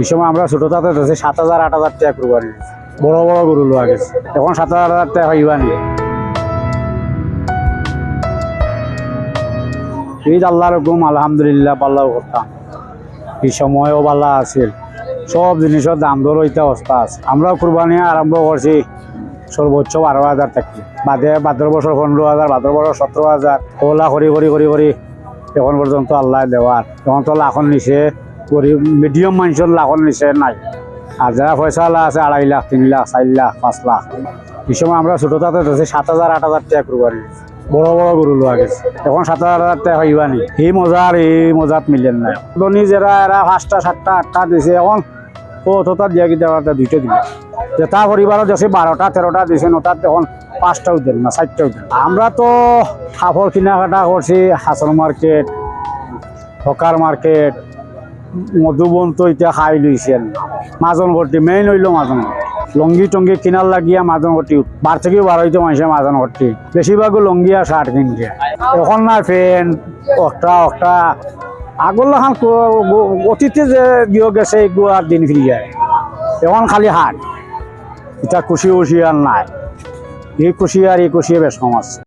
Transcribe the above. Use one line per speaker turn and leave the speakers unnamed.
এই সময় আমরা ছোট তাতে সাত হাজার আট হাজার টাকা কুরবানি। বড় বড় গরু লোয়া গেছে। এখন সাত হাজার হাজার টাকা হইবা নি ঈদ আল্লাহর হুকুম আলহামদুলিল্লাহ পাল্লাও করতাম এই সময়ও পাল্লা আছিল সব জিনিসের দাম দর হইতে অবস্থা আছে। আমরাও কুরবানি আরম্ভ করছি সর্বোচ্চ বারো হাজার থাকি বাদে ভাদ্র বছর পনেরো হাজার ভাদ্র বছর সতেরো হাজার। ওলা করি করি করি করি এখন পর্যন্ত আল্লাহ দেওয়ার। এখন তো লাখন নিচে মিডিয়াম মানুষের লাখন নিচে নাই। আর যারা পয়সা আলা আছে আড়াই লাখ, তিন লাখ চার লাখ, পাঁচ লাখ। এই সময় আমরা ছোট তাতে ধরছি সাত হাজার আট হাজার টাকা কুরবানি বড় বড় গরু লোয়া গেছে। এখন সাত হাজার হাজার টাকা হইবা নি এই মজার এই মজাত মিলেন নাই। ধনী যারা এরা পাঁচটা, সাতটা আটটা দিছে, এখন ও তোতার দিয়া কি দেওয়ার দুইটা দিলে। যেটা পরিবারত আছে বারোটা তেরোটা দিছে নটার তখন পাঁচটাও দেন না চারটাও দেন আমরা তো কাপড় কেনাকাটা করছি Hasan market, hawker market Madhuban তো এতিয়া খাই লইছেন মাজন ভর্তি মেইন হইল মাজন লঙ্গি টঙ্গি কিনার লাগিয়া মাজন ভর্তি বার থেকে বার হইতে মানুষের মাজন ভর্তি বেশিরভাগও লঙ্গি আর শার্ট কিনছে। এখন না ফ্যান অক্টা অক্টা। আগর লাখান অতীতে যে গিয়ে গেছে এগুলো আর দিন ফিরে যায় এখন খালি হাট। এটা খুশি আর নাই। এই খুশি আর এই খুশি বেশ কম আছে।